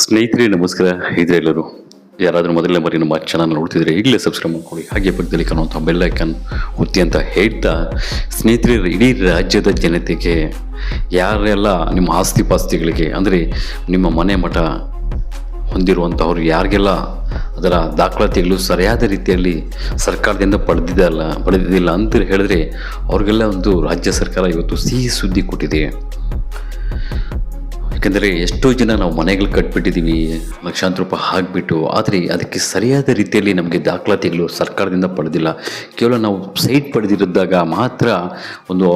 ಸ್ನೇಹಿತರೆ, ನಮಸ್ಕಾರ. ಇದ್ರೆ ಎಲ್ಲರೂ, ಯಾರಾದರೂ ಮೊದಲನೇ ಬಾರಿ ನಮ್ಮ ಚಾನಲ್ ನೋಡ್ತಿದ್ರೆ ಈಗಲೇ ಸಬ್ಸ್ಕ್ರೈಬ್ ಮಾಡ್ಕೊಳ್ಳಿ. ಹಾಗೆ ಪಕ್ಕದಲ್ಲಿ ಕಾಣುವಂಥ ಬೆಲ್ ಐಕನ್ ಒತ್ತಿ ಅಂತ ಹೇಳ್ತಾ, ಸ್ನೇಹಿತರೆ, ಇಡೀ ರಾಜ್ಯದ ಜನತೆಗೆ, ಯಾರೆಲ್ಲ ನಿಮ್ಮ ಆಸ್ತಿ ಪಾಸ್ತಿಗಳಿಗೆ ಅಂದರೆ ನಿಮ್ಮ ಮನೆ ಮಠ ಹೊಂದಿರುವಂಥವ್ರು ಯಾರಿಗೆಲ್ಲ ಅದರ ದಾಖಲಾತಿಗಳು ಸರಿಯಾದ ರೀತಿಯಲ್ಲಿ ಸರ್ಕಾರದಿಂದ ಪಡೆದಿದ್ದಲ್ಲ ಪಡೆದಿದ್ದಿಲ್ಲ ಅಂತ ಹೇಳಿದ್ರೆ, ಅವ್ರಿಗೆಲ್ಲ ಒಂದು ರಾಜ್ಯ ಸರ್ಕಾರ ಇವತ್ತು ಸಿಹಿ ಸುದ್ದಿ ಕೊಟ್ಟಿದೆ. ಯಾಕಂದರೆ ಎಷ್ಟೋ ಜನ ನಾವು ಮನೆಗಳು ಕಟ್ಬಿಟ್ಟಿದ್ದೀವಿ ಲಕ್ಷಾಂತರ ರೂಪಾಯಿ ಹಾಕಿಬಿಟ್ಟು, ಆದರೆ ಅದಕ್ಕೆ ಸರಿಯಾದ ರೀತಿಯಲ್ಲಿ ನಮಗೆ ದಾಖಲಾತಿಗಳು ಸರ್ಕಾರದಿಂದ ಪಡೆದಿಲ್ಲ. ಕೇವಲ ನಾವು ಸೈಟ್ ಪಡೆದಿರಿದ್ದಾಗ ಮಾತ್ರ ಒಂದು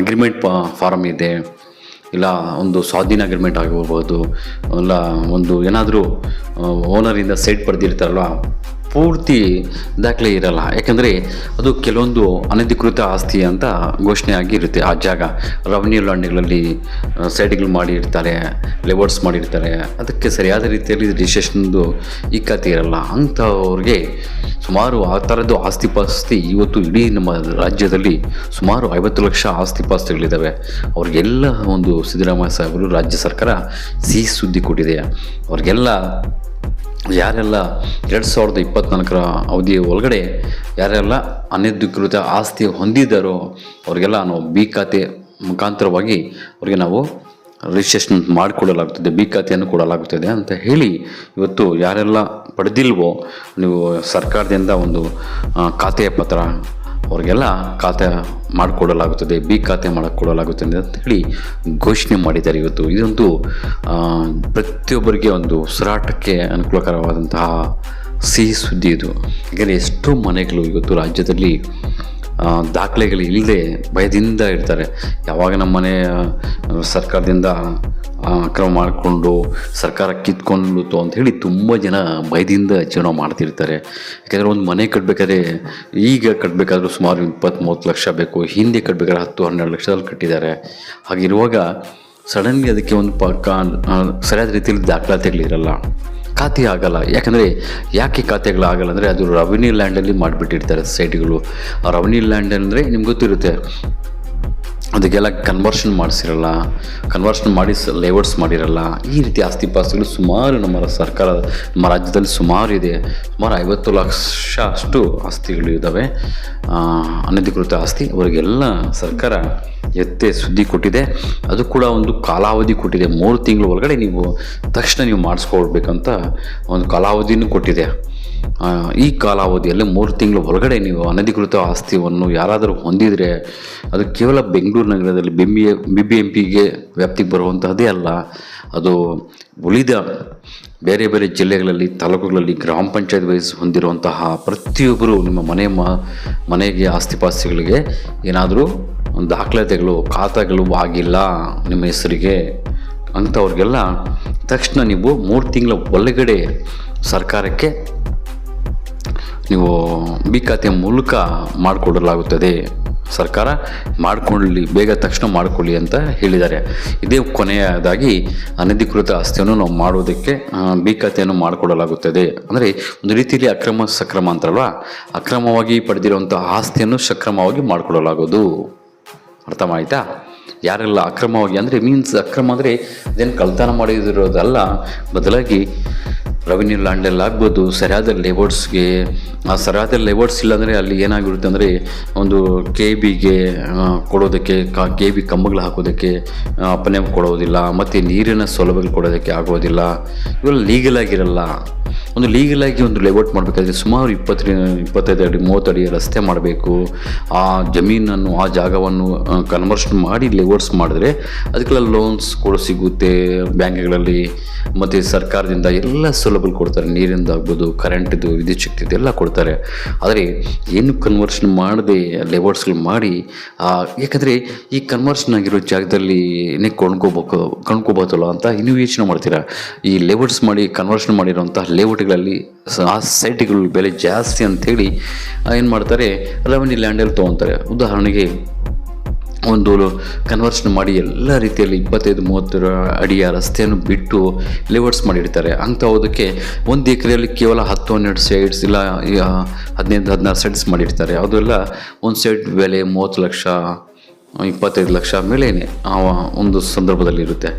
ಅಗ್ರಿಮೆಂಟ್ ಫಾರಮ್ ಇದೆ. ಇಲ್ಲ, ಒಂದು ಸ್ವಾಧೀನ ಅಗ್ರಿಮೆಂಟ್ ಆಗಿರ್ಬೋದು. ಇಲ್ಲ, ಒಂದು ಏನಾದರೂ ಓನರಿಂದ ಸೈಟ್ ಪಡೆದಿರ್ತಾರಲ್ವ ಪೂರ್ತಿ ದಾಖಲೆ ಇರಲ್ಲ. ಯಾಕಂದರೆ ಅದು ಕೆಲವೊಂದು ಅನಧಿಕೃತ ಆಸ್ತಿ ಅಂತ ಘೋಷಣೆ ಆಗಿರುತ್ತೆ ಆ ಜಾಗ ರೆವೆನ್ಯೂ ಲ್ಯಾಂಡ್ಗಳಲ್ಲಿ ಸೈಟ್ಗಳು ಮಾಡಿರ್ತಾರೆ ಲೆವರ್ಸ್ ಮಾಡಿರ್ತಾರೆ. ಅದಕ್ಕೆ ಸರಿಯಾದ ರೀತಿಯಲ್ಲಿ ರಿಜಿಸ್ಟ್ರೇಷನ್ದು ಈ ಖಾತೆ ಇರಲ್ಲ. ಅಂಥವ್ರಿಗೆ ಸುಮಾರು ಆ ಥರದ್ದು ಆಸ್ತಿ ಪಾಸ್ತಿ ಇವತ್ತು ಇಡೀ ನಮ್ಮ ರಾಜ್ಯದಲ್ಲಿ ಸುಮಾರು ಐವತ್ತು ಲಕ್ಷ ಆಸ್ತಿ ಪಾಸ್ತಿಗಳಿದ್ದಾವೆ. ಅವ್ರಿಗೆಲ್ಲ ಒಂದು ಸಿದ್ದರಾಮಯ್ಯ ಸಾಹೇಬರು ರಾಜ್ಯ ಸರ್ಕಾರ ಸಿಹಿ ಸುದ್ದಿ ಕೊಟ್ಟಿದೆ. ಅವ್ರಿಗೆಲ್ಲ ಯಾರೆಲ್ಲ ಎರಡು ಸಾವಿರದ ಇಪ್ಪತ್ತ್ನಾಲ್ಕರ ಅವಧಿಯ ಒಳಗಡೆ ಯಾರೆಲ್ಲ ಅನಧಿಕೃತ ಆಸ್ತಿ ಹೊಂದಿದ್ದಾರೋ ಅವರಿಗೆಲ್ಲ ನಾವು ಬಿ ಖಾತೆ ಮುಖಾಂತರವಾಗಿ ಅವ್ರಿಗೆ ನಾವು ರಿಜಿಸ್ಟ್ರೇಷನ್ ಮಾಡಿಕೊಡಲಾಗುತ್ತದೆ, ಬಿ ಖಾತೆಯನ್ನು ಕೊಡಲಾಗುತ್ತದೆ ಅಂತ ಹೇಳಿ ಇವತ್ತು ಯಾರೆಲ್ಲ ಪಡೆದಿಲ್ವೋ ನೀವು ಸರ್ಕಾರದಿಂದ ಒಂದು ಖಾತೆಯ ಪತ್ರ ಅವ್ರಿಗೆಲ್ಲ ಖಾತೆ ಮಾಡಿಕೊಡಲಾಗುತ್ತದೆ, ಬಿ ಖಾತೆ ಮಾಡಿಕೊಡಲಾಗುತ್ತದೆ ಅಂತ ಹೇಳಿ ಘೋಷಣೆ ಮಾಡಿದ್ದಾರೆ ಇವತ್ತು. ಇದೊಂದು ಪ್ರತಿಯೊಬ್ಬರಿಗೆ ಒಂದು ಉಸಿರಾಟಕ್ಕೆ ಅನುಕೂಲಕರವಾದಂತಹ ಸಿಹಿ ಸುದ್ದಿ ಇದು. ಯಾಕೆಂದರೆ ಎಷ್ಟೋ ಮನೆಗಳು ಇವತ್ತು ರಾಜ್ಯದಲ್ಲಿ ದಾಖಲೆಗಳು ಇಲ್ಲದೆ ಭಯದಿಂದ ಇರ್ತಾರೆ. ಯಾವಾಗ ನಮ್ಮ ಮನೆ ಸರ್ಕಾರದಿಂದ ಕ್ರಮ ಮಾಡಿಕೊಂಡು ಸರ್ಕಾರ ಕಿತ್ಕೊಂಡ್ಬಿಡ್ತು ಅಂತ ಹೇಳಿ ತುಂಬ ಜನ ಭಯದಿಂದ ಜೀವನ ಮಾಡ್ತಿರ್ತಾರೆ. ಯಾಕೆಂದರೆ ಒಂದು ಮನೆ ಕಟ್ಟಬೇಕಾದ್ರೆ ಈಗ ಕಟ್ಟಬೇಕಾದ್ರೂ ಸುಮಾರು ಇಪ್ಪತ್ತು ಮೂವತ್ತು ಲಕ್ಷ ಬೇಕು, ಹಿಂದೆ ಕಟ್ಟಬೇಕಾದ್ರೆ ಹತ್ತು, ಹನ್ನೆರಡು ಲಕ್ಷದಲ್ಲಿ ಕಟ್ಟಿದ್ದಾರೆ. ಹಾಗಿರುವಾಗ ಸಡನ್ಲಿ ಅದಕ್ಕೆ ಒಂದು ಪಕ್ಕ ಸರಿಯಾದ ರೀತಿಯಲ್ಲಿ ದಾಖಲಾತಿಗಳಿರಲ್ಲ ಖಾತೆ ಆಗಲ್ಲ. ಯಾಕಂದರೆ ಯಾಕೆ ಖಾತೆಗಳಾಗಲ್ಲ ಅಂದರೆ ಅದು ರೆವಿನ್ಯೂ ಲ್ಯಾಂಡಲ್ಲಿ ಮಾಡಿಬಿಟ್ಟಿರ್ತಾರೆ ಸೈಟ್ಗಳು ಆ ರೆವಿನ್ಯೂ ಲ್ಯಾಂಡ್ ಅಂದರೆ ನಿಮ್ಗೆ ಗೊತ್ತಿರುತ್ತೆ ಅದಕ್ಕೆಲ್ಲ ಕನ್ವರ್ಷನ್ ಮಾಡಿಸಿರಲ್ಲ ಕನ್ವರ್ಷನ್ ಮಾಡಿ ಲೇಔಟ್ಸ್ ಮಾಡಿರಲ್ಲ, ಈ ರೀತಿ ಆಸ್ತಿ ಪಾಸ್ತಿಗಳು ಸುಮಾರು ನಮ್ಮ ಸರ್ಕಾರ, ನಮ್ಮ ರಾಜ್ಯದಲ್ಲಿ ಸುಮಾರು ಇದೆ. ಸುಮಾರು ಐವತ್ತು ಲಕ್ಷ ಅಷ್ಟು ಆಸ್ತಿಗಳು ಇದ್ದಾವೆ. ಅನಧಿಕೃತ ಆಸ್ತಿ. ಅವರಿಗೆಲ್ಲ ಸರ್ಕಾರ ಎತ್ತೆ ಸುದ್ದಿ ಕೊಟ್ಟಿದೆ. ಅದು ಕೂಡ ಒಂದು ಕಾಲಾವಧಿ ಕೊಟ್ಟಿದೆ. ಮೂರು ತಿಂಗಳ ಒಳಗಡೆ ನೀವು ತಕ್ಷಣ ನೀವು ಮಾಡಿಸ್ಕೊಳ್ಬೇಕಂತ ಒಂದು ಕಾಲಾವಧಿನೂ ಕೊಟ್ಟಿದೆ. ಈ ಕಾಲಾವಧಿಯಲ್ಲಿ ಮೂರು ತಿಂಗಳು ಒಳಗಡೆ ನೀವು ಅನಧಿಕೃತ ಆಸ್ತಿಯನ್ನು ಯಾರಾದರೂ ಹೊಂದಿದರೆ ಅದು ಕೇವಲ ಬೆಂಗಳೂರು ನಗರದಲ್ಲಿ B B B B M ಪಿಗೆ ವ್ಯಾಪ್ತಿಗೆ ಬರುವಂತಹದ್ದೇ ಅಲ್ಲ, ಅದು ಉಳಿದ ಬೇರೆ ಬೇರೆ ಜಿಲ್ಲೆಗಳಲ್ಲಿ, ತಾಲೂಕುಗಳಲ್ಲಿ, ಗ್ರಾಮ ಪಂಚಾಯತ್ ವಯಸ್ಸು ಹೊಂದಿರುವಂತಹ ಪ್ರತಿಯೊಬ್ಬರು ನಿಮ್ಮ ಮನೆ ಮನೆಗೆ ಆಸ್ತಿ ಪಾಸ್ತಿಗಳಿಗೆ ಏನಾದರೂ ದಾಖಲಾತಿಗಳು, ಖಾತಾಗಳು ಆಗಿಲ್ಲ ನಿಮ್ಮ ಹೆಸರಿಗೆ ಅಂಥವ್ರಿಗೆಲ್ಲ ತಕ್ಷಣ ನೀವು ಮೂರು ತಿಂಗಳ ಒಳಗಡೆ ಸರ್ಕಾರಕ್ಕೆ ನೀವು ಬಿ ಖಾತೆಯ ಮೂಲಕ ಮಾಡಿಕೊಡಲಾಗುತ್ತದೆ. ಸರ್ಕಾರ ಮಾಡಿಕೊಳ್ಳಿ ಬೇಗ ತಕ್ಷಣ ಮಾಡಿಕೊಳ್ಳಿ ಅಂತ ಹೇಳಿದ್ದಾರೆ. ಇದೇ ಕೊನೆಯದಾಗಿ ಅನಧಿಕೃತ ಆಸ್ತಿಯನ್ನು ನಾವು ಮಾಡೋದಕ್ಕೆ ಆ, ಬಿ ಖಾತೆಯನ್ನು ಮಾಡಿಕೊಡಲಾಗುತ್ತದೆ. ಅಂದರೆ ಒಂದು ರೀತಿಯಲ್ಲಿ ಅಕ್ರಮ ಸಕ್ರಮ ಅಂತಾರಲ್ವ ಅಕ್ರಮವಾಗಿ ಪಡೆದಿರುವಂಥ ಆಸ್ತಿಯನ್ನು ಸಕ್ರಮವಾಗಿ ಮಾಡಿಕೊಡಲಾಗೋದು ಅರ್ಥ ಆಯಿತಾ ಯಾರೆಲ್ಲ ಅಕ್ರಮವಾಗಿ ಅಂದರೆ ಮೀನ್ಸ್ ಅಕ್ರಮ ಅಂದರೆ ಇದೇನು ಕಳ್ತನ ಮಾಡಿದಿರೋದಲ್ಲ ಬದಲಾಗಿ ರೆವಿನ್ಯೂ ಲ್ಯಾಂಡಲ್ಲಿ ಆಗ್ಬೋದು ಸರಿಯಾದ ಲೇಬರ್ಸ್ಗೆ ಆ ಸರಿಯಾದ ಲೇವರ್ಸ್ ಇಲ್ಲಾಂದರೆ ಅಲ್ಲಿ ಏನಾಗಿರುತ್ತೆ ಅಂದರೆ ಒಂದು ಕೆ ಬಿಗೆ ಕೊಡೋದಕ್ಕೆ, ಕೆ ಬಿ ಕಂಬಗಳು ಹಾಕೋದಕ್ಕೆ ಅಪ್ಪನೆ ಕೊಡೋದಿಲ್ಲ, ಮತ್ತು ನೀರಿನ ಸೌಲಭ್ಯಗಳು ಕೊಡೋದಕ್ಕೆ ಆಗೋದಿಲ್ಲ. ಇವೆಲ್ಲ ಲೀಗಲ್ ಆಗಿರಲ್ಲ. ಒಂದು ಲೀಗಲ್ ಆಗಿ ಒಂದು ಲೇಔಟ್ ಮಾಡಬೇಕಾದ್ರೆ ಸುಮಾರು ಇಪ್ಪತ್ತರಿಂದ ಇಪ್ಪತ್ತೈದು ಅಡಿ, ಮೂವತ್ತು ಅಡಿ ರಸ್ತೆ ಮಾಡಬೇಕು. ಆ ಜಮೀನನ್ನು, ಆ ಜಾಗವನ್ನು ಕನ್ವರ್ಷನ್ ಮಾಡಿ ಲೇಔಟ್ಸ್ ಮಾಡಿದ್ರೆ ಅದಕ್ಕೆಲ್ಲ ಲೋನ್ಸ್ ಕೂಡ ಸಿಗುತ್ತೆ ಬ್ಯಾಂಕ್ಗಳಲ್ಲಿ. ಮತ್ತು ಸರ್ಕಾರದಿಂದ ಎಲ್ಲ ಸೌಲಭ್ಯ ಕೊಡ್ತಾರೆ. ನೀರಿಂದ ಆಗ್ಬೋದು ಕರೆಂಟಿದು ವಿದ್ಯುತ್ ಶಕ್ತಿದು ಎಲ್ಲ ಕೊಡ್ತಾರೆ. ಆದರೆ ಏನು ಕನ್ವರ್ಷನ್ ಮಾಡದೆ ಲೇಔಟ್ಸ್ಗಳು ಮಾಡಿ ಯಾಕಂದರೆ ಈ ಕನ್ವರ್ಷನ್ ಆಗಿರೋ ಜಾಗದಲ್ಲಿ ಏನೇ ಕೊಂಡ್ಕೋಬೇಕು, ಕೊಂಡ್ಕೋಬೋದಲ್ಲ ಅಂತ ಇನ್ನೂ ಯೋಚನೆ ಮಾಡ್ತೀರಾ? ಈ ಲೇಔಟ್ಸ್ ಮಾಡಿ ಕನ್ವರ್ಷನ್ ಮಾಡಿರೋಂಥ ಲೇಔಟ್ಗಳಲ್ಲಿ ಆ ಸೈಟ್ಗಳ ಬೆಲೆ ಜಾಸ್ತಿ ಅಂಥೇಳಿ ಏನು ಮಾಡ್ತಾರೆ? ರೆವೆನ್ಯೂ ಲ್ಯಾಂಡಲ್ಲಿ ತೊಗೊತಾರೆ. ಉದಾಹರಣೆಗೆ, ಒಂದು ಕನ್ವರ್ಷನ್ ಮಾಡಿ ಎಲ್ಲ ರೀತಿಯಲ್ಲಿ ಇಪ್ಪತ್ತೈದು, ಮೂವತ್ತರ ಅಡಿಯ ರಸ್ತೆಯನ್ನು ಬಿಟ್ಟು ಲೇಔಟ್ಸ್ ಮಾಡಿರ್ತಾರೆ ಅಂಥವುದಕ್ಕೆ ಒಂದು ಎಕರೆಯಲ್ಲಿ ಕೇವಲ ಹತ್ತು, ಹನ್ನೆರಡು ಸೈಡ್ಸ್ ಇಲ್ಲ ಹದಿನೈದು, ಹದಿನಾರು ಸೈಡ್ಸ್ ಮಾಡಿರ್ತಾರೆ ಅದೆಲ್ಲ ಒಂದು ಸೈಡ್ ಬೆಲೆ ಮೂವತ್ತು ಲಕ್ಷ ಇಪ್ಪತ್ತೈದು ಲಕ್ಷ ಮೇಲೇನೆ ಆ ಒಂದು ಸಂದರ್ಭದಲ್ಲಿ ಇರುತ್ತೆ.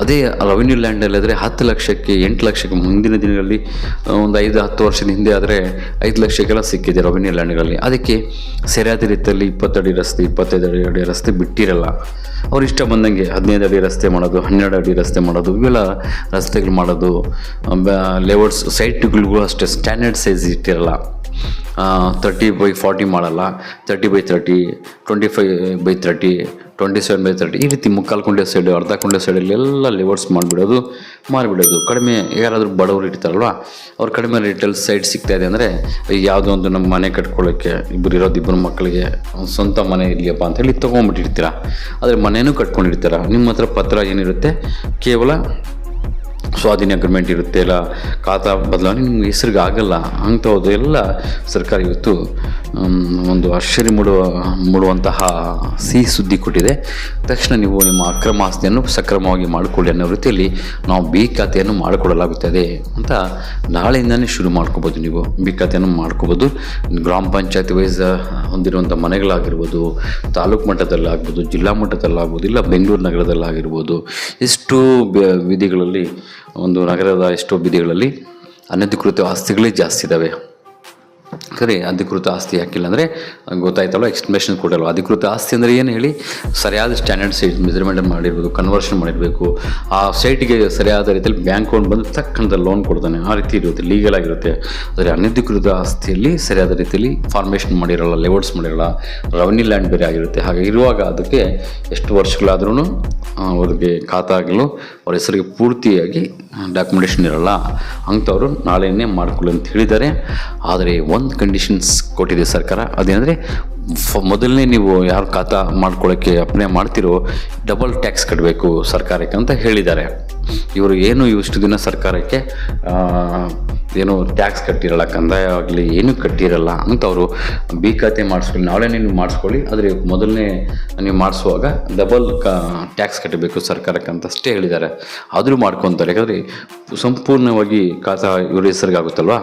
ಅದೇ ರೆವಿನ್ಯೂ ಲ್ಯಾಂಡಲ್ಲಿ ಆದರೆ ಹತ್ತು ಲಕ್ಷಕ್ಕೆ ಎಂಟು ಲಕ್ಷಕ್ಕೆ ಮುಂದಿನ ದಿನಗಳಲ್ಲಿ ಒಂದು ಐದು ಹತ್ತು ವರ್ಷದ ಹಿಂದೆ ಆದರೆ ಐದು ಲಕ್ಷಕ್ಕೆಲ್ಲ ಸಿಕ್ಕಿದೆ ರೆವಿನ್ಯೂ ಲ್ಯಾಂಡ್ಗಳಲ್ಲಿ ಅದಕ್ಕೆ ಸರಿಯಾದ ರೀತಿಯಲ್ಲಿ ಇಪ್ಪತ್ತಡಿ ರಸ್ತೆ, ಇಪ್ಪತ್ತೈದು ಅಡಿ ಅಡಿ ರಸ್ತೆ ಬಿಟ್ಟಿರಲ್ಲ. ಅವ್ರು ಇಷ್ಟ ಬಂದಂಗೆ ಹದಿನೈದು ಅಡಿ ರಸ್ತೆ ಮಾಡೋದು, ಹನ್ನೆರಡು ಅಡಿ ರಸ್ತೆ ಮಾಡೋದು, ಇವೆಲ್ಲ ರಸ್ತೆಗಳು ಮಾಡೋದು ಲೇಔಟ್ಸ್ ಸೈಟ್ಗಳಿಗೂ ಅಷ್ಟೇ ಸ್ಟ್ಯಾಂಡರ್ಡ್ ಸೈಜ್ ಇಟ್ಟಿರಲ್ಲ. ತರ್ಟಿ ಬೈ ಫಾರ್ಟಿ ಮಾಡಲ್ಲ. Thirty by thirty twenty five by thirty twenty seven by thirty ಈ ರೀತಿ ಮುಕ್ಕಾಲು ಕುಂಡೆ ಸೈಡು ಅರ್ಧ ಕುಂಡೆ ಸೈಡಲ್ಲಿ ಎಲ್ಲ ಲಿವರ್ಸ್ ಮಾಡಿಬಿಡೋದು, ಮಾರಿಬಿಡೋದು. ಕಡಿಮೆ ಯಾರಾದರೂ ಬಡವರು ಇರ್ತಾರಲ್ವ, ಅವ್ರು ಕಡಿಮೆ ರೇಟಲ್ಲಿ ಸೈಟ್ ಸಿಗ್ತಾ ಇದೆ ಅಂದರೆ ಯಾವುದೋ ಒಂದು ನಮ್ಮ ಮನೆ ಕಟ್ಕೊಳ್ಳೋಕ್ಕೆ ಇಬ್ಬರು ಇರೋದು ಇಬ್ಬರು ಮಕ್ಕಳಿಗೆ ಸ್ವಂತ ಮನೆ ಇರಲಿಯಪ್ಪ ಅಂತೇಳಿ ತೊಗೊಂಬಿಟ್ಟಿರ್ತೀರ. ಆದರೆ ಮನೇನೂ ಕಟ್ಕೊಂಡಿರ್ತೀರ. ನಿಮ್ಮ ಹತ್ರ ಪತ್ರ ಏನಿರುತ್ತೆ? ಕೇವಲ ಸ್ವಾಧೀನ ಅಗ್ರಿಮೆಂಟ್ ಇರುತ್ತೆ ಇಲ್ಲ ಖಾತಾ ಬದಲಾವಣೆ ನಿಮ್ಗೆ ಹೆಸರಿಗೆ ಆಗಲ್ಲ ಅಂಥದ್ದು ಎಲ್ಲ ಸರ್ಕಾರ ಇವತ್ತು ಒಂದು ಆಶ್ಚರ್ಯ ಮೂಡುವ ಮೂಡುವಂತಹ ಸಿಹಿ ಸುದ್ದಿ ಕೊಟ್ಟಿದೆ. ತಕ್ಷಣ ನೀವು ನಿಮ್ಮ ಅಕ್ರಮ ಆಸ್ತಿಯನ್ನು ಸಕ್ರಮವಾಗಿ ಮಾಡಿಕೊಳ್ಳಿ ಅನ್ನೋ ರೀತಿಯಲ್ಲಿ ನಾವು ಬಿ ಖಾತೆಯನ್ನು ಮಾಡಿಕೊಡಲಾಗುತ್ತದೆ ಅಂತ ನಾಳೆಯಿಂದನೇ ಶುರು ಮಾಡ್ಕೋಬೋದು ನೀವು. ಬಿ ಖಾತೆಯನ್ನು ಮಾಡ್ಕೋಬೋದು. ಗ್ರಾಮ ಪಂಚಾಯತಿ ವೈಸ್ ಹೊಂದಿರುವಂಥ ಮನೆಗಳಾಗಿರ್ಬೋದು, ತಾಲೂಕು ಮಟ್ಟದಲ್ಲಾಗ್ಬೋದು, ಜಿಲ್ಲಾ ಮಟ್ಟದಲ್ಲಾಗ್ಬೋದು, ಇಲ್ಲ ಬೆಂಗಳೂರು ನಗರದಲ್ಲಾಗಿರ್ಬೋದು ಎಷ್ಟು ಬ- ವಿಧಿಗಳಲ್ಲಿ, ಒಂದು ನಗರದ ಎಷ್ಟೋ ಬೀದಿಗಳಲ್ಲಿ ಅನಧಿಕೃತ ಆಸ್ತಿಗಳೇ ಜಾಸ್ತಿ ಇದ್ದಾವೆ ಸರಿ, ಅಧಿಕೃತ ಆಸ್ತಿ ಯಾಕಿಲ್ಲ ಅಂದರೆ ಗೊತ್ತಾಯ್ತಲ್ಲ ಎಕ್ಸ್ಪ್ಲನೇಷನ್ ಕೊಡಲ್ಲ ಅಧಿಕೃತ ಆಸ್ತಿ ಅಂದರೆ ಏನು ಹೇಳಿ? ಸರಿಯಾದ ಸ್ಟ್ಯಾಂಡರ್ಡ್ ಸೈಟ್ ಮೆಜರ್ಮೆಂಟ್ ಮಾಡಿರ್ಬೇಕು ಕನ್ವರ್ಷನ್ ಮಾಡಿರಬೇಕು. ಆ ಸೈಟ್ಗೆ ಸರಿಯಾದ ರೀತಿಯಲ್ಲಿ ಬ್ಯಾಂಕ್ ಅಕೌಂಟ್ ಬಂದು ತಕ್ಕಂಥ ಲೋನ್ ಕೊಡ್ತಾನೆ. ಆ ರೀತಿ ಇರುತ್ತೆ ಲೀಗಲ್ ಆಗಿರುತ್ತೆ. ಆದರೆ ಅನಧಿಕೃತ ಆಸ್ತಿಯಲ್ಲಿ ಸರಿಯಾದ ರೀತಿಯಲ್ಲಿ ಫಾರ್ಮೇಷನ್ ಮಾಡಿರಲ್ಲ ಲೇಔಟ್ಸ್ ಮಾಡಿರಲ್ಲ ರೆವೆನ್ಯೂ ಲ್ಯಾಂಡ್ ಬೇರೆ ಆಗಿರುತ್ತೆ. ಹಾಗೆ ಇರುವಾಗ ಅದಕ್ಕೆ ಎಷ್ಟು ವರ್ಷಗಳಾದ್ರೂ ಅವ್ರಿಗೆ ಖಾತಾಗಲು ಅವ್ರ ಹೆಸರಿಗೆ ಪೂರ್ತಿಯಾಗಿ ಡಾಕ್ಯುಮೆಂಟೇಷನ್ ಇರಲ್ಲ. ಅಂಥವ್ರು ನಾಳೆನೇ ಮಾಡ್ಕೊಳ್ಳಿ ಅಂತ ಹೇಳಿದ್ದಾರೆ. ಆದರೆ ಒಂದು ಕಂಡೀಷನ್ಸ್ ಕೊಟ್ಟಿದೆ ಸರ್ಕಾರ. ಅದೇನೆಂದರೆ ಮೊದಲನೇ ನೀವು ಯಾರು ಖಾತಾ ಮಾಡ್ಕೊಳ್ಳೋಕ್ಕೆ ಅಪ್ಲೈ ಮಾಡ್ತಿರೋ ಡಬಲ್ ಟ್ಯಾಕ್ಸ್ ಕಟ್ಟಬೇಕು ಸರ್ಕಾರಕ್ಕೆ ಅಂತ ಹೇಳಿದ್ದಾರೆ. ಇವರು ಏನು ಇಷ್ಟು ದಿನ ಸರ್ಕಾರಕ್ಕೆ ಏನು ಟ್ಯಾಕ್ಸ್ ಕಟ್ಟಿರಲ್ಲ, ಕಂದಾಯ ಆಗಲಿ, ಏನೂ ಕಟ್ಟಿರಲ್ಲ ಅಂತವರು ಬಿ ಖಾತೆ ಮಾಡಿಸ್ಕೊಳ್ಳಿ, ನಾಳೆ ನೀವು ಮಾಡಿಸ್ಕೊಳ್ಳಿ, ಆದರೆ ಮೊದಲನೇ ನೀವು ಮಾಡಿಸುವಾಗ ಡಬಲ್ ಕ ಟ್ಯಾಕ್ಸ್ ಕಟ್ಟಬೇಕು ಸರ್ಕಾರಕ್ಕೆ ಅಂತ ಅಷ್ಟೇ ಹೇಳಿದ್ದಾರೆ. ಆದರೂ ಮಾಡ್ಕೊತಾರೆ. ಯಾಕಂದರೆ ಸಂಪೂರ್ಣವಾಗಿ ಖಾತಾ ಇವ್ರ ಹೆಸರಿಗೆ ಆಗುತ್ತಲ್ವಾ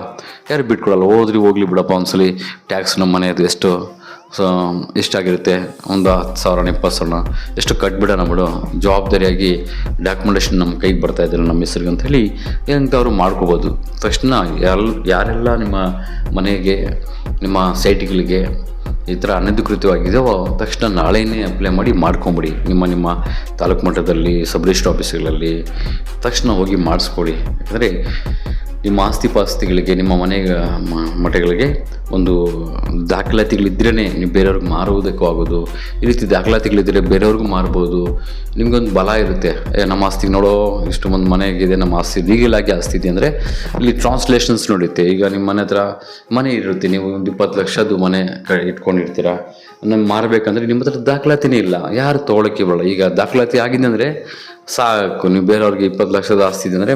ಯಾರು ಬಿಟ್ಕೊಡಲ್ಲ ಹೋದ್ರಿ ಹೋಗ್ಲಿ ಬಿಡಪ್ಪ ಒಂದ್ಸಲಿ ಟ್ಯಾಕ್ಸ್ ನಮ್ಮ ಮನೆಯದು ಎಷ್ಟು ಸೊ ಎಷ್ಟಾಗಿರುತ್ತೆ ಒಂದು ಹತ್ತು ಸಾವಿರ, ಇಪ್ಪತ್ತು ಸಾವಿರ ಎಷ್ಟು ಕಟ್ಬಿಡೋಣ ಬಿಡು. ಜವಾಬ್ದಾರಿಯಾಗಿ ಡಾಕ್ಯುಮೆಂಟೇಷನ್ ನಮ್ಮ ಕೈಗೆ ಬರ್ತಾ ಇದ್ದಿಲ್ಲ ನಮ್ಮ ಹೆಸರಿಗೆ ಅಂತ ಹೇಳಿ ಎಂಥವ್ರು ಮಾಡ್ಕೋಬೋದು. ತಕ್ಷಣ ಎಲ್ ಯಾರೆಲ್ಲ ನಿಮ್ಮ ಮನೆಗೆ, ನಿಮ್ಮ ಸೈಟ್ಗಳಿಗೆ ಈ ಥರ ಅನಧಿಕೃತವಾಗಿದೆಯೋ, ತಕ್ಷಣ ನಾಳೆನೇ ಅಪ್ಲೈ ಮಾಡಿ ಮಾಡ್ಕೊಂಬಿಡಿ. ನಿಮ್ಮ ನಿಮ್ಮ ತಾಲೂಕು ಮಟ್ಟದಲ್ಲಿ ಸಬ್ ರಿಜಿಸ್ಟ್ರ್ ಆಫೀಸ್ಗಳಲ್ಲಿ ತಕ್ಷಣ ಹೋಗಿ ಮಾಡಿಸ್ಕೊಡಿ. ಯಾಕಂದರೆ ನಿಮ್ಮ ಆಸ್ತಿ ಪಾಸ್ತಿಗಳಿಗೆ, ನಿಮ್ಮ ಮನೆ ಮಠಗಳಿಗೆ ಒಂದು ದಾಖಲಾತಿಗಳಿದ್ರೇ ನೀವು ಬೇರೆಯವ್ರಿಗೆ ಮಾರುವುದಕ್ಕೂ ಆಗೋದು. ಈ ರೀತಿ ದಾಖಲಾತಿಗಳಿದ್ದರೆ ಬೇರೆಯವ್ರಿಗೂ ಮಾರ್ಬೋದು. ನಿಮಗೊಂದು ಬಲ ಇರುತ್ತೆ. ನಮ್ಮ ಆಸ್ತಿಗೆ ನೋಡೋ, ಇಷ್ಟು ಒಂದು ಮನೆಗಿದೆ ನಮ್ಮ ಆಸ್ತಿ ಲೀಗಲ್ ಆಸ್ತಿ ಇದೆ ಅಂದರೆ ಇಲ್ಲಿ ಟ್ರಾನ್ಸ್ಲೇಷನ್ಸ್ ನೋಡುತ್ತೆ ಈಗ ನಿಮ್ಮ ಮನೆ ಹತ್ರ ಮನೆ ಇರುತ್ತೆ. ನೀವು ಒಂದು ಇಪ್ಪತ್ತು ಲಕ್ಷದ್ದು ಮನೆ ಕ, ಇಟ್ಕೊಂಡಿರ್ತೀರ. ನಮ್ಗೆ ಮಾರಬೇಕಂದ್ರೆ ನಿಮ್ಮ ಹತ್ರ ದಾಖಲಾತಿನೇ ಇಲ್ಲ. ಯಾರು ತೊಗೊಳಕ್ಕೆ ಬರಲ್ಲ. ಈಗ ದಾಖಲಾತಿ ಆಗಿದೆ ಅಂದರೆ ಸಾಕು, ನೀವು ಬೇರೆಯವ್ರಿಗೆ ಇಪ್ಪತ್ತು ಲಕ್ಷದ ಆಸ್ತಿ ಇದೆ ಅಂದರೆ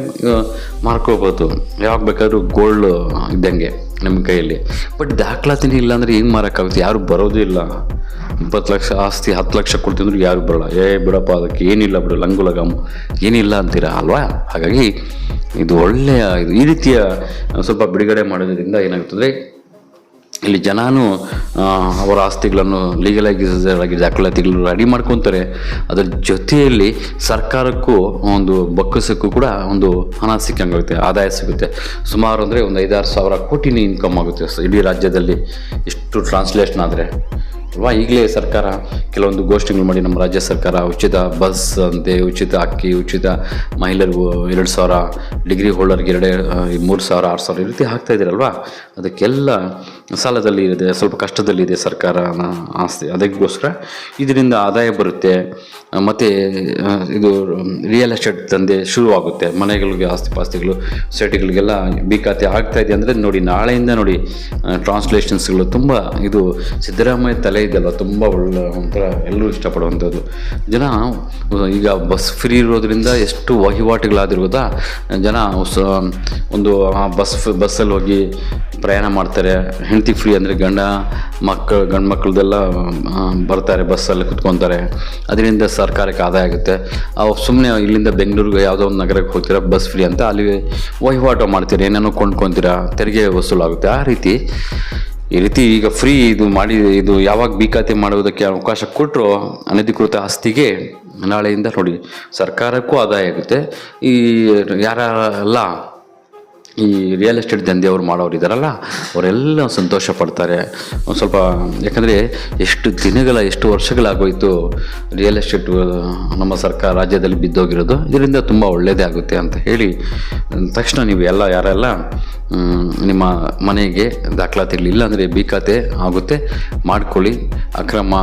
ಮಾರ್ಕೋಬೋದು ಯಾವಾಗ ಬೇಕಾದ್ರೂ ಗೋಲ್ಡ್ ಇದ್ದಂಗೆ ನಿಮ್ಮ ಕೈಯಲ್ಲಿ. ಬಟ್ ದಾಖಲಾತಿನೇ ಇಲ್ಲ ಅಂದರೆ ಹೆಂಗೆ ಮಾರೋಕ್ಕಾಗುತ್ತೆ? ಯಾರು ಬರೋದೂ ಇಲ್ಲ. ಇಪ್ಪತ್ತು ಲಕ್ಷ ಆಸ್ತಿ, ಹತ್ತು ಲಕ್ಷ ಕೊಡ್ತಿದ್ರು ಯಾರು ಬರೋಲ್ಲ. ಏ, ಬಿಡಪ್ಪ, ಅದಕ್ಕೆ ಏನಿಲ್ಲ ಬಿಡು ಲಂಗುಲಗಮ್ ಏನಿಲ್ಲ ಅಂತೀರಾ ಅಲ್ವಾ? ಹಾಗಾಗಿ ಇದು ಒಳ್ಳೆಯ, ಇದು ಈ ರೀತಿಯ ಸ್ವಲ್ಪ ಬಿಡುಗಡೆ ಮಾಡೋದ್ರಿಂದ ಏನಾಗುತ್ತದೆ ಇಲ್ಲಿ ಜನಾನು ಅವರ ಆಸ್ತಿಗಳನ್ನು ಲೀಗಲಾಗಿ ಆಗಿ ದಾಖಲಾತಿಗಳು ರೆಡಿ ಮಾಡ್ಕೊತಾರೆ. ಅದರ ಜೊತೆಯಲ್ಲಿ ಸರ್ಕಾರಕ್ಕೂ ಒಂದು ಬೊಕ್ಕಸಕ್ಕೂ ಕೂಡ ಒಂದು ಹಣ ಸಿಕ್ಕಂಗಾಗುತ್ತೆ, ಆದಾಯ ಸಿಗುತ್ತೆ. ಸುಮಾರು ಅಂದರೆ ಒಂದು ಐದಾರು ಸಾವಿರ ಕೋಟಿನೇ ಇನ್ಕಮ್ ಆಗುತ್ತೆ. ಇಡೀ ರಾಜ್ಯದಲ್ಲಿ ಇಷ್ಟು ಟ್ರಾನ್ಸ್ಲೇಷನ್ ಆದರೆ. ಅಲ್ವಾ? ಈಗಲೇ ಸರ್ಕಾರ ಕೆಲವೊಂದು ಗೋಷ್ಠಿಗಳು ಮಾಡಿ ನಮ್ಮ ರಾಜ್ಯ ಸರ್ಕಾರ ಉಚಿತ ಬಸ್ ಅಂತೆ, ಉಚಿತ ಅಕ್ಕಿ, ಉಚಿತ ಮಹಿಳೆಯರಿಗೂ ಎರಡು ಸಾವಿರ, ಡಿಗ್ರಿ ಹೋಲ್ಡರ್ಗೆ ಎರಡೇ ಮೂರು ಸಾವಿರ, ಆರು ಸಾವಿರ ಈ ರೀತಿ ಹಾಕ್ತಾ ಇದ್ದೀರಲ್ವಾ ಅದಕ್ಕೆಲ್ಲ ಸಾಲದಲ್ಲಿ ಇದೆ, ಸ್ವಲ್ಪ ಕಷ್ಟದಲ್ಲಿದೆ ಸರ್ಕಾರ ಆಸ್ತಿ. ಅದಕ್ಕೋಸ್ಕರ ಇದರಿಂದ ಆದಾಯ ಬರುತ್ತೆ. ಮತ್ತು ಇದು ರಿಯಲ್ ಎಸ್ಟೇಟ್ ದಂಧೆ ಶುರುವಾಗುತ್ತೆ. ಮನೆಗಳಿಗೆ ಆಸ್ತಿ ಪಾಸ್ತಿಗಳು ಸೈಟ್ಗಳಿಗೆಲ್ಲ ಬೀಕಾತಿ ಆಗ್ತಾ ಇದೆ ಅಂದರೆ ನೋಡಿ, ನಾಳೆಯಿಂದ ನೋಡಿ ಟ್ರಾನ್ಸ್ಲೇಷನ್ಸ್ಗಳು ತುಂಬ ಇದು ಸಿದ್ದರಾಮಯ್ಯ ತಲೆ ಇದೆಯಲ್ಲ, ತುಂಬ ಒಳ್ಳೆ ಒಂಥರ ಎಲ್ಲರೂ ಇಷ್ಟಪಡುವಂಥದ್ದು. ಜನ, ಈಗ ಬಸ್ ಫ್ರೀ ಇರೋದ್ರಿಂದ ಎಷ್ಟು ವಹಿವಾಟುಗಳಾದಿರೋ ಗೊತ್ತಾ ಜನ ಒಂದು ಬಸ್ ಬಸ್ಸಲ್ಲಿ ಹೋಗಿ ಪ್ರಯಾಣ ಮಾಡ್ತಾರೆ. ಹೆಂಡತಿ ಫ್ರೀ ಅಂದರೆ ಗಂಡ ಮಕ್ಕಳು, ಗಂಡು ಮಕ್ಕಳದೆಲ್ಲ ಬರ್ತಾರೆ, ಬಸ್ಸಲ್ಲಿ ಕುತ್ಕೊತಾರೆ. ಅದರಿಂದ ಸರ್ಕಾರಕ್ಕೆ ಆದಾಯ ಆಗುತ್ತೆ. ಸುಮ್ಮನೆ ಇಲ್ಲಿಂದ ಬೆಂಗಳೂರಿಗೆ ಯಾವುದೋ ಒಂದು ನಗರಕ್ಕೆ ಹೋಗ್ತೀರಾ, ಬಸ್ ಫ್ರೀ ಅಂತ, ಅಲ್ಲಿ ವಹಿವಾಟು ಮಾಡ್ತೀರಾ, ಏನೇನೋ ಕೊಂಡ್ಕೊತೀರಾ, ತೆರಿಗೆ ವಸೂಲಾಗುತ್ತೆ. ಆ ರೀತಿ ಈ ರೀತಿ ಈಗ ಫ್ರೀ ಇದು ಮಾಡಿ, ಇದು ಯಾವಾಗ ಬಿ ಖಾತೆ ಮಾಡುವುದಕ್ಕೆ ಅವಕಾಶ ಕೊಟ್ಟರು ಅನಧಿಕೃತ ಆಸ್ತಿಗೆ ನಾಳೆಯಿಂದ ನೋಡಿ, ಸರ್ಕಾರಕ್ಕೂ ಆದಾಯ ಆಗುತ್ತೆ. ಈ ಯಾರೆಲ್ಲ ಈ ರಿಯಲ್ ಎಸ್ಟೇಟ್ ದಂಧೆ ಅವ್ರು ಮಾಡೋರು ಇದ್ದಾರಲ್ಲ ಅವರೆಲ್ಲ ಸಂತೋಷ ಪಡ್ತಾರೆ. ಒಂದು ಸ್ವಲ್ಪ, ಯಾಕಂದರೆ ಎಷ್ಟು ದಿನಗಳ, ಎಷ್ಟು ವರ್ಷಗಳಾಗೋಯಿತು ರಿಯಲ್ ಎಸ್ಟೇಟ್ ನಮ್ಮ ಸರ್ಕಾರ ರಾಜ್ಯದಲ್ಲಿ ಬಿದ್ದೋಗಿರೋದು. ಇದರಿಂದ ತುಂಬ ಒಳ್ಳೆಯದೇ ಆಗುತ್ತೆ ಅಂತ ಹೇಳಿ ತಕ್ಷಣ ನೀವು ಎಲ್ಲ, ಯಾರೆಲ್ಲ ನಿಮ್ಮ ಮನೆಗೆ ದಾಖಲಾತಿಗಳು ಇಲ್ಲ ಅಂದರೆ ಬಿ ಖಾತೆ ಆಗುತ್ತೆ, ಮಾಡ್ಕೊಳ್ಳಿ. ಅಕ್ರಮ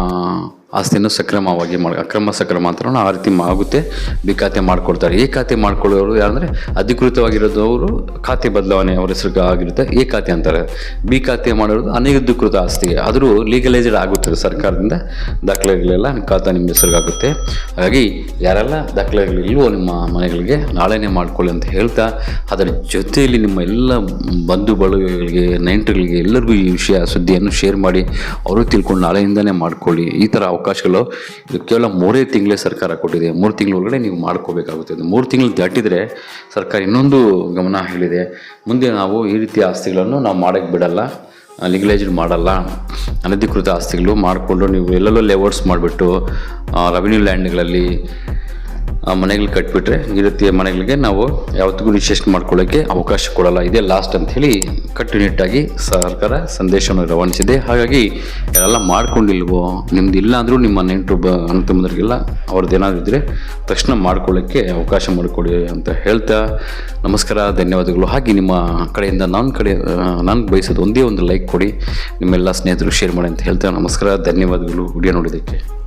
ಆಸ್ತಿಯನ್ನು ಸಕ್ರಮವಾಗಿ ಮಾಡಿ, ಅಕ್ರಮ ಸಕ್ರಮ ಅಂತ ಆ ರೀತಿ ಆಗುತ್ತೆ, ಬಿ ಖಾತೆ ಮಾಡ್ಕೊಡ್ತಾರೆ ಎ ಖಾತೆ ಮಾಡ್ಕೊಳ್ಳೋರು ಯಾರಂದರೆ ಅಧಿಕೃತವಾಗಿರೋದವರು ಖಾತೆ ಬದಲಾವಣೆ ಅವರ ಹೆಸರು ಆಗಿರುತ್ತೆ, ಎ ಖಾತೆ ಅಂತಾರೆ. ಬಿ ಖಾತೆ ಮಾಡಿರೋದು ಅನಧಿಕೃತ ಆಸ್ತಿ ಆದರೂ ಲೀಗಲೈಸ್ಡ್ ಆಗುತ್ತದೆ ಸರ್ಕಾರದಿಂದ, ದಾಖಲೆಗಳೆಲ್ಲ ಖಾತೆ ನಿಮ್ಮ ಹೆಸರಿಗಾಗುತ್ತೆ ಹಾಗಾಗಿ ಯಾರೆಲ್ಲ ದಾಖಲೆಗಳಿಲ್ವೋ ನಿಮ್ಮ ಮನೆಗಳಿಗೆ ನಾಳೆನೇ ಮಾಡ್ಕೊಳ್ಳಿ ಅಂತ ಹೇಳ್ತಾ, ಅದರ ಜೊತೆಯಲ್ಲಿ ನಿಮ್ಮ ಎಲ್ಲ ಬಂಧು ಬಳಗಗಳಿಗೆ ನೆಂಟರುಗಳಿಗೆ ಎಲ್ಲರಿಗೂ ಈ ವಿಷಯ ಸುದ್ದಿಯನ್ನು ಶೇರ್ ಮಾಡಿ, ಅವರು ತಿಳ್ಕೊಂಡು ನಾಳೆಯಿಂದನೇ ಮಾಡ್ಕೊಳ್ಳಿ. ಈ ಥರ ಅವಕಾಶಗಳು. ಇದು ಕೇವಲ ಮೂರೇ ತಿಂಗಳೇ ಸರ್ಕಾರ ಕೊಟ್ಟಿದೆ. ಮೂರು ತಿಂಗಳ ಒಳಗಡೆ ನೀವು ಮಾಡ್ಕೋಬೇಕಾಗುತ್ತೆ. ಮೂರು ತಿಂಗಳು ದಾಟಿದರೆ ಸರ್ಕಾರ ಇನ್ನೊಂದು ಗಮನ ಹೇಳಿದೆ. ಮುಂದೆ ನಾವು ಈ ರೀತಿಯ ಆಸ್ತಿಗಳನ್ನು ನಾವು ಮಾಡೋಕ್ಕೆ ಬಿಡಲ್ಲ, ಲಿಗಲೈಸ್ಡ್ ಮಾಡಲ್ಲ. ಅನಧಿಕೃತ ಆಸ್ತಿಗಳು ಮಾಡಿಕೊಂಡು ನೀವು ಎಲ್ಲೆಲ್ಲೋ ಲೇಔಟ್ಸ್ ಮಾಡಿಬಿಟ್ಟು ರೆವಿನ್ಯೂ ಲ್ಯಾಂಡ್ಗಳಲ್ಲಿ ಮನೆಗಳು ಕಟ್ಬಿಟ್ರೆ ರೀತಿಯ ಮನೆಗಳಿಗೆ ನಾವು ಯಾವತ್ತಿಗೂ ರಿಜಿಸ್ಟ್ರೇಷನ್ ಮಾಡ್ಕೊಳ್ಳೋಕ್ಕೆ ಅವಕಾಶ ಕೊಡಲ್ಲ. ಇದೇ ಲಾಸ್ಟ್ ಅಂತ ಹೇಳಿ ಕಟ್ಟುನಿಟ್ಟಾಗಿ ಸರ್ಕಾರ ಸಂದೇಶವನ್ನು ರವಾನಿಸಿದೆ. ಹಾಗಾಗಿ ಎಲ್ಲ ಮಾಡ್ಕೊಂಡಿಲ್ವೋ, ನಿಮ್ದು ಇಲ್ಲ ಅಂದರೂ ನಿಮ್ಮ ನೆಂಟರು ಬ ಅಣ್ಣತಮ್ಮಂದರಿಗೆಲ್ಲ ಅವ್ರದ್ದು ಏನಾದ್ರು ಇದ್ದರೆ ತಕ್ಷಣ ಮಾಡ್ಕೊಳ್ಳೋಕ್ಕೆ ಅವಕಾಶ ಮಾಡಿಕೊಡಿ ಅಂತ ಹೇಳ್ತಾ ನಮಸ್ಕಾರ, ಧನ್ಯವಾದಗಳು. ಹಾಗೆ ನಿಮ್ಮ ಕಡೆಯಿಂದ ನನ್ನ ಕಡೆ, ನಾನು ಬಯಸೋದು ಒಂದೇ ಒಂದು ಲೈಕ್ ಕೊಡಿ. ನಿಮ್ಮೆಲ್ಲ ಸ್ನೇಹಿತರು ಶೇರ್ ಮಾಡಿ ಅಂತ ಹೇಳ್ತಾ ನಮಸ್ಕಾರ, ಧನ್ಯವಾದಗಳು. ವಿಡಿಯೋ ನೋಡಿದ್ದಕ್ಕೆ.